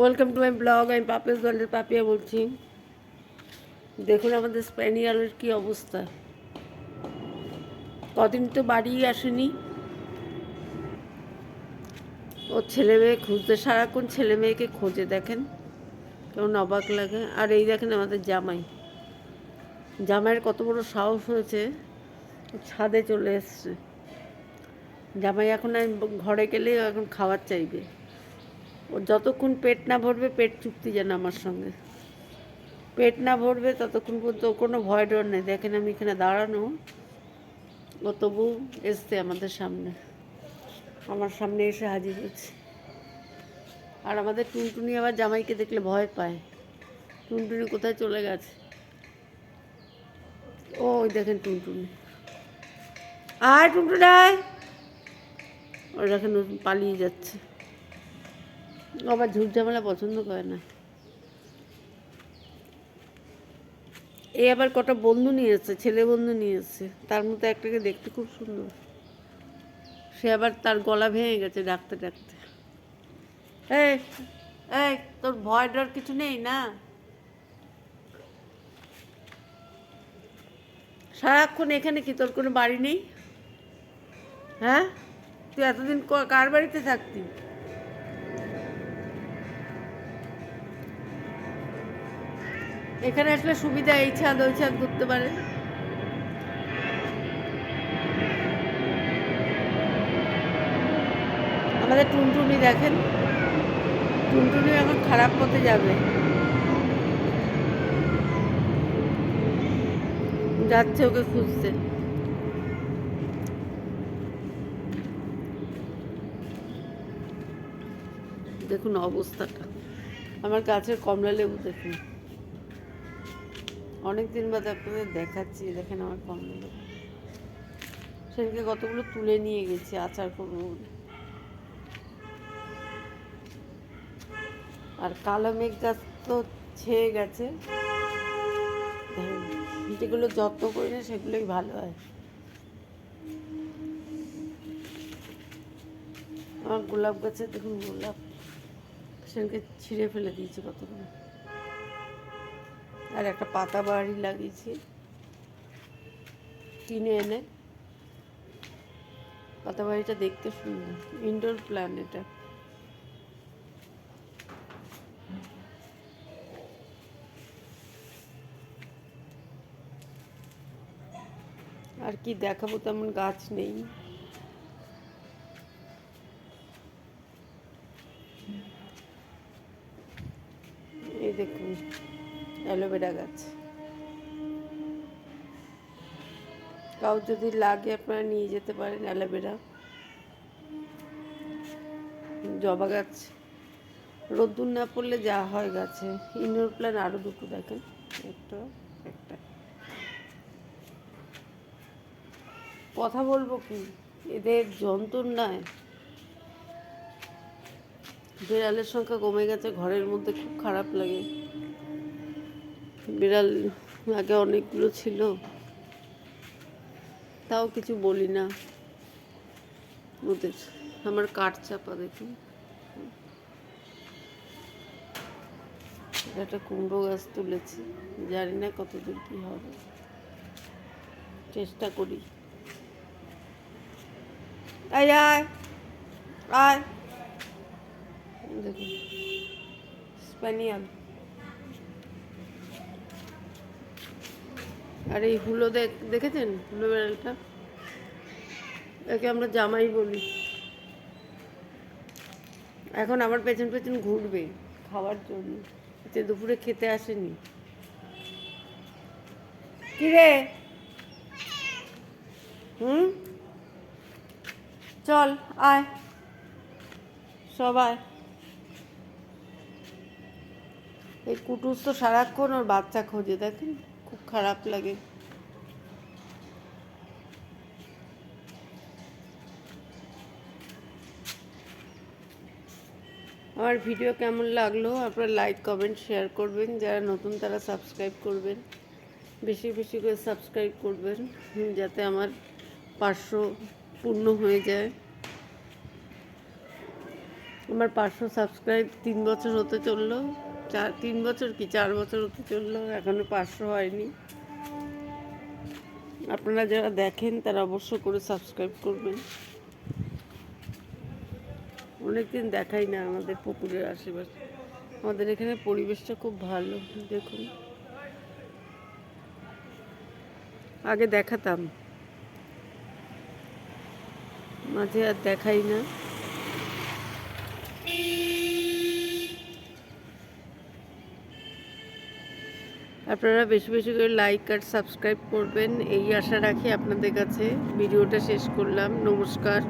Welcome to my blog আমি পাপিয়া জলের পাপিয়া বলছি। দেখুন আমাদের স্প্যানিয়ালের কি অবস্থা। কদিন তো বাড়ি আসেনি। ও ছেলে মেয়ে খুঁজতে, সারাক্ষণ ছেলে মেয়েকে খোঁজে দেখেন, কেমন অবাক লাগে। আর এই দেখেন আমাদের জামাই। জামাইয়ের কত বড় সাহস হয়েছে ছাদে চলে এসছে। জামাই এখন আমি ঘরে গেলে এখন খাবার চাইবে। ও যতক্ষণ পেট না ভরবে, পেট চুক্তি যেন আমার সঙ্গে। পেট না ভরবে, ততক্ষণ পর্যন্ত কোনো ভয় ডর নেই। দেখেন আমি এখানে দাঁড়ানো, ও তবু এসছে আমাদের সামনে। আমার সামনে এসে হাজির হয়েছে আর আমাদের টুনটুনি আবার জামাইকে দেখলে ভয় পায়। টুনটুনি কোথায় চলে গেছে? ও, ওই দেখেন টুনটুনি। আয় টুনটুনি, আয়। ওই দেখেন পালিয়ে যাচ্ছে। আবার ঝুট ঝামেলা পছন্দ করে না। এ আবার কটা বন্ধু নিয়ে এসছে, ছেলে বন্ধু নিয়ে এসছে। তার মধ্যে একটাকে দেখতে খুব সুন্দর। সে আবার তার গলা ভেঙে গেছে ডাকতে ডাকতে। এই তোর ভয় ডর কিছু নেই না? সারাক্ষণ এখানে কি, তোর কোনো বাড়ি নেই? হ্যাঁ? তুই এতদিন কার বাড়িতে থাকতি? এখানে আসলে সুবিধা, এই ছাদ, ওই ছাদ ঘুরতে পারে আমাদের টুনটুনি দেখেন। টুনটুনি এখন খারাপ পথে যাবে। যাচ্ছে ওকে খুঁজতে। দেখুন অবস্থাটা। আমার গাছের কমলা লেবু দেখুন। অনেক দিন বাদে আপনাদের দেখাচ্ছি দেখেন আমার কমলা লেবু সেদিনকে কতগুলো তুলে নিয়ে গেছি, আচার করব আর কালো মেঘ গাছ তো ছেয়ে গেছে। যেগুলো যত্ন করি না সেগুলোই ভালো হয়। আমার গোলাপ গাছে দেখুন গোলাপ। সেদিনকে ছিঁড়ে ফেলে দিয়েছি কতগুলো। আর একটা পাতা বাড়ি লাগিয়েছি। কিনে এনে। পাতা বাড়িটা দেখতে সুন্দর। ইনডোর প্ল্যান এটা। আর কি দেখাবো তেমন গাছ নেই। এই দেখুন। অ্যালোভেরা গাছ। কাউ যদি লাগে আপনারা নিয়ে যেতে পারেন অ্যালোভেরা। জবা গাছ। রোদ্দুর না পড়লে যা হয় গাছে। ইনডোর প্ল্যান আরও দুটো দেখেন। একটা একটা। কথা বলব কি? এদের যন্ত্রণায় বিড়ালের সংখ্যা কমে গেছে, ঘরের মধ্যে খুব খারাপ লাগে। বিড়াল আগে অনেকগুলো ছিল। তাও কিছু বলি না। ওদের, আমার কাঠ চাপা দেখুন। একটা কুমড়ো গাছ তুলেছি, জানি না কতদূর কি হবে। চেষ্টা করি। আয় আয় আয়। দেখুন, স্প্যানিয়াল। আর এই হুলো দেখ, দেখেছেন হুলো বেড়ালটা? একে আমরা জামাই বলি। এখন আমার পেছন পেছন ঘুরবে খাওয়ার জন্য। যে দুপুরে খেতে আসেনি। কি রে হুম? চল, আয়। সবাই এই কুটুস তো সারাক্ষণ ওর বাচ্চা খোঁজে দেখেন খারাপ লাগে। আমার ভিডিও কেমন লাগল আপনারা লাইক, কমেন্ট, শেয়ার করবেন। যারা নতুন তারা সাবস্ক্রাইব করবেন। বেশি বেশি করে সাবস্ক্রাইব করবেন যাতে আমার পাঁচশো পূর্ণ হয়ে যায়। আমার পাঁচশো সাবস্ক্রাইব তিন বছর হতে চলল। চার, তিন বছর কি, চার বছর হতে চলল, এখনও পাঁচশো হয়নি। আপনারা যারা দেখেন, তারা অবশ্য করে সাবস্ক্রাইব করবেন। অনেকদিন দেখাই না আমাদের পুকুরের আশেপাশে। আমাদের এখানে পরিবেশটা খুব ভালো, দেখুন। আগে দেখাতাম। মাঝে আর দেখাই না। আপনারা বেশি বেশি করে লাইক আর সাবস্ক্রাইব করবেন। এই আশা রাখি আপনাদের কাছে ভিডিওটা শেষ করলাম। নমস্কার।